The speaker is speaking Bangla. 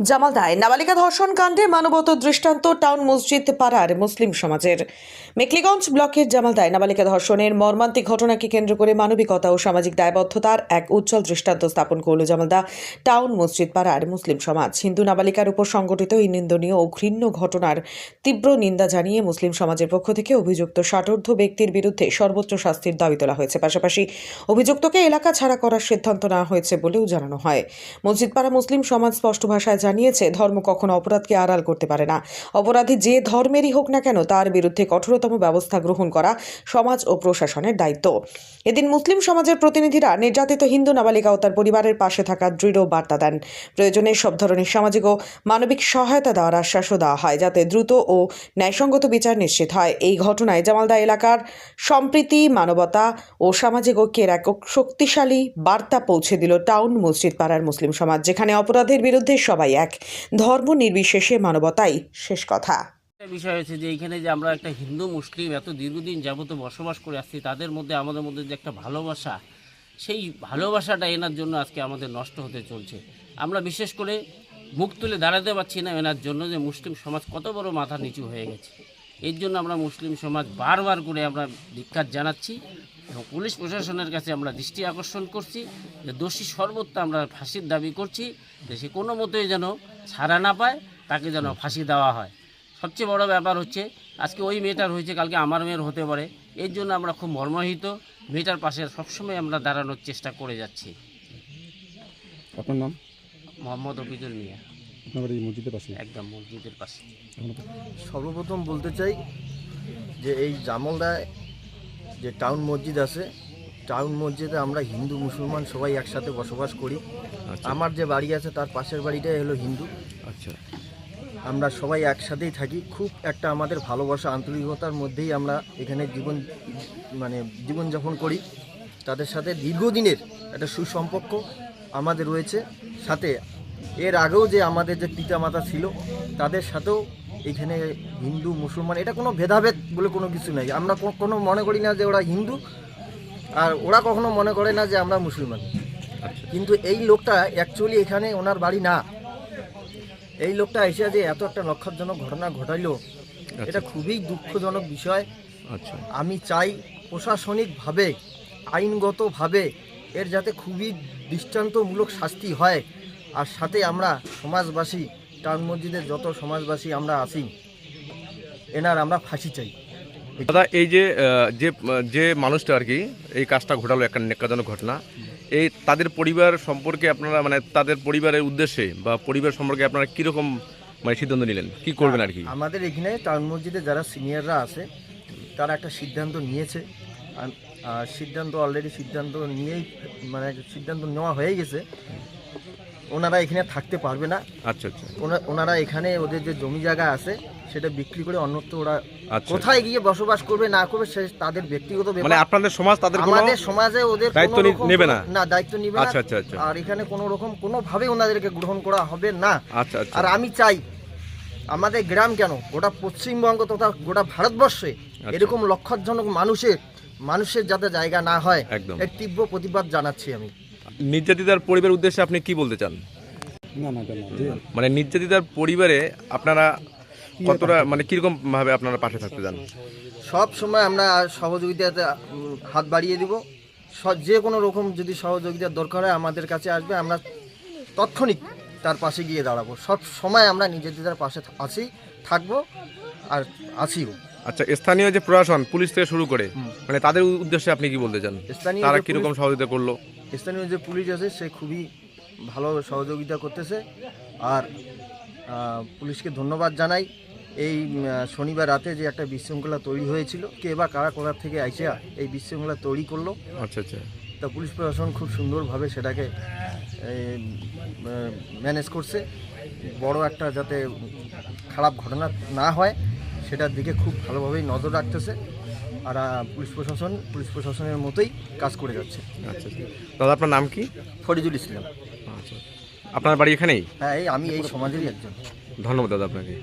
জামালদায় নাবালিকা ধর্ষণ কাণ্ডে মানবত দৃষ্টান্ত টাউন মসজিদ পাড়ার মুসলিম সমাজের। মেকলিগঞ্জ ব্লকের জামালদায় নাবালিকা ধর্ষণের মর্মান্তিক ঘটনাকে কেন্দ্র করে মানবিকতা ও সামাজিক দায়বদ্ধতার এক উজ্জ্বল দৃষ্টান্ত স্থাপন করল জামালদা টাউন মসজিদ পাড়ার মুসলিম সমাজ। হিন্দু নাবালিকার উপর সংগঠিত এই নিন্দনীয় ও ঘৃণ্য ঘটনার তীব্র নিন্দা জানিয়ে মুসলিম সমাজের পক্ষ থেকে অভিযুক্ত ষাটোর্ধ ব্যক্তির বিরুদ্ধে সর্বোচ্চ শাস্তির দাবি তোলা হয়েছে। পাশাপাশি অভিযুক্তকে এলাকা ছাড়া করার সিদ্ধান্ত নেওয়া হয়েছে বলেও জানানো হয়। মসজিদ মসজিদপাড়া মুসলিম সমাজ স্পষ্ট ভাষায় জানিয়েছে, ধর্ম কখনো অপরাধকে আড়াল করতে পারে না। অপরাধী যে ধর্মেরই হোক না কেন, তার বিরুদ্ধে কঠোরতম ব্যবস্থা গ্রহণ করা সমাজ ও প্রশাসনের দায়িত্ব। এদিন মুসলিম সমাজের প্রতিনিধিরা নির্যাতিত হিন্দু নাবালিকা ও তার পরিবারের পাশে থাকার দৃঢ় বার্তা দেন। প্রয়োজনে সব ধরনের সামাজিক ও মানবিক সহায়তা দেওয়ার আশ্বাসও দেওয়া হয়, যাতে দ্রুত ও ন্যায়সঙ্গত বিচার নিশ্চিত হয়। এই ঘটনায় জামালদা এলাকার সম্প্রীতি, মানবতা ও সামাজিক ঐক্যের এক শক্তিশালী বার্তা পৌঁছে দিল টাউন মসজিদ পাড়ার মুসলিম সমাজ, যেখানে অপরাধের বিরুদ্ধে সবাই এক ধর্ম নির্বিশেষে মানবতাই শেষ কথা। বিষয় হয়েছে যে এইখানে যে আমরা একটা হিন্দু, মুসলিম এত দীর্ঘদিন যাবত বসবাস করে আসছি, তাদের মধ্যে, আমাদের মধ্যে যে একটা ভালোবাসা, সেই ভালোবাসাটা এনার জন্য আজকে আমাদের নষ্ট হতে চলছে। আমরা বিশেষ করে মুখ তুলে দাঁড়াতে পারছি না এনার জন্য যে মুসলিম সমাজ কত বড় মাথা নিচু হয়ে গেছে। এর জন্য আমরা মুসলিম সমাজ বারবার করে আমরা ধিক্কার জানাচ্ছি এবং পুলিশ প্রশাসনের কাছে আমরা দৃষ্টি আকর্ষণ করছি যে দোষী সর্বত্র আমরা ফাঁসির দাবি করছি যে সে কোনো মতেই যেন ছাড়া না পায় তাকে যেন ফাঁসি দেওয়া হয়। সবচেয়ে বড় ব্যাপার হচ্ছে আজকে ওই মেয়েটার হয়েছে কালকে আমার মেয়ের হতে পারে। এর জন্য আমরা খুব মর্মাহিত মেয়েটার পাশে সবসময় আমরা দাঁড়ানোর চেষ্টা করে যাচ্ছি। আপনার নাম? মোহাম্মদ অফিজুল মিয়া। আপনার বাড়ি মসজিদের পাশে? একদম মসজিদের পাশে। সর্বপ্রথম বলতে চাই যে এই জামলদায় যে টাউন মসজিদ আছে টাউন মসজিদে আমরা হিন্দু মুসলমান সবাই একসাথে বসবাস করি। আমার যে বাড়ি আছে তার পাশের বাড়িটাই হলো হিন্দু। আচ্ছা। আমরা সবাই একসাথেই থাকি। খুব একটা আমাদের ভালোবাসা আন্তরিকতার মধ্যেই আমরা এখানে জীবন মানে জীবনযাপন করি। তাদের সাথে দীর্ঘদিনের একটা সুসম্পর্ক আমাদের রয়েছে। সাথে এর আগেও যে আমাদের যে পিতামাতা ছিল তাদের সাথেও এখানে হিন্দু মুসলমান এটা কোনো ভেদাভেদ বলে কোনো কিছু নেই। আমরা কোনো মনে করি না যে ওরা হিন্দু আর ওরা কখনো মনে করে না যে আমরা মুসলমান। কিন্তু এই লোকটা অ্যাকচুয়ালি এখানে ওনার বাড়ি না। এই লোকটা এসে যে এত একটা লক্ষণজনক ঘটনা ঘটাইলো এটা খুবই দুঃখজনক বিষয়। আচ্ছা। আমি চাই প্রশাসনিকভাবে আইনগতভাবে এর যাতে খুবই দৃষ্টান্তমূলক শাস্তি হয়। আর সাথে আমরা সমাজবাসী টাউন মসজিদের যত সমাজবাসী আমরা আছি এনার আমরা ফাঁসি চাই। দাদা এই যে যে যে মানুষটা আর কি এই কাজটা ঘটালো একটা নেকাজনক ঘটনা এই তাদের পরিবার সম্পর্কে আপনারা মানে তাদের পরিবারের উদ্দেশ্যে বা পরিবার সম্পর্কে আপনারা কীরকম মানে সিদ্ধান্ত নিলেন? কি করবেন আর কি? আমাদের এখানে টাউন মসজিদে যারা সিনিয়ররা আছে তারা একটা সিদ্ধান্ত নিয়েছে। সিদ্ধান্ত অলরেডি সিদ্ধান্ত নিয়েই মানে সিদ্ধান্ত নেওয়া হয়ে গেছে। ওনারা এখানে থাকতে পারবে না আচ্ছা আচ্ছা ওনারা এখানে ওদের যে জমি জায়গা আছে সেটা বিক্রি করে অন্যত্র ওরা আচ্ছা। কোথায় গিয়ে বসবাস করবে না করবে সে তাদের ব্যক্তিগত মানে আপনাদের সমাজ তাদের কোনো আমাদের সমাজে ওদের দায়িত্ব কোনো নেবে না? না দায়িত্ব নিবে না আচ্ছা, আচ্ছা, আচ্ছা। আর এখানে কোনো রকম কোনোভাবে ওনাদেরকে গ্রহণ করা হবে না আচ্ছা আচ্ছা আর আমি চাই আমাদের গ্রাম কেন গোটা পশ্চিমবঙ্গ তথা গোটা ভারতবর্ষে আচ্ছা। এরকম লক্ষজনক মানুষের মানুষের যাতে জায়গা না হয়। এর তীব্র প্রতিবাদ জানাচ্ছি আমি নির্যাতিতার পরিবারের উদ্দেশ্যে আপনি কি বলতে চান? না না মানে নির্যাতিতার পরিবারে আপনারা কতটা মানে কীরকম ভাবে আপনারা পাশে থাকতে চান? সব সময় আমরা সহযোগিতাতে হাত বাড়িয়ে দিব। যে কোনো রকম যদি সহযোগিতার দরকার হয় আমাদের কাছে আসবে আমরা তৎক্ষণিক তার পাশে গিয়ে দাঁড়াবো। সব সময় আমরা নিজেদের পাশে আছি থাকব আর আছিও। আচ্ছা স্থানীয় যে প্রশাসন পুলিশ থেকে শুরু করে মানে তাদের উদ্দেশ্যে আপনি কি বলতে চান? স্থানীয় তারা কীরকম সহযোগিতা করল? স্থানীয় যে পুলিশ আছে সে খুবই ভালো সহযোগিতা করতেছে। আর পুলিশকে ধন্যবাদ জানাই। এই শনিবার রাতে যে একটা বিশৃঙ্খলা তৈরি হয়েছিল কে বা কারা কোথা থেকে আইসা এই বিশৃঙ্খলা তৈরি করল। আচ্ছা আচ্ছা। তা পুলিশ প্রশাসন খুব সুন্দরভাবে সেটাকে ম্যানেজ করছে। বড় একটা যাতে খারাপ ঘটনা না হয় সেটার দিকে খুব ভালোভাবেই নজর রাখতেছে। আর পুলিশ প্রশাসন পুলিশ প্রশাসনের মতোই কাজ করে যাচ্ছে। আচ্ছা আচ্ছা। দাদা আপনার নাম কি? ফরিদুল ইসলাম। আচ্ছা। আপনার বাড়ি এখানেই? হ্যাঁ এই আমি এই সমাজেরই একজন। ধন্যবাদ দাদা আপনাকে।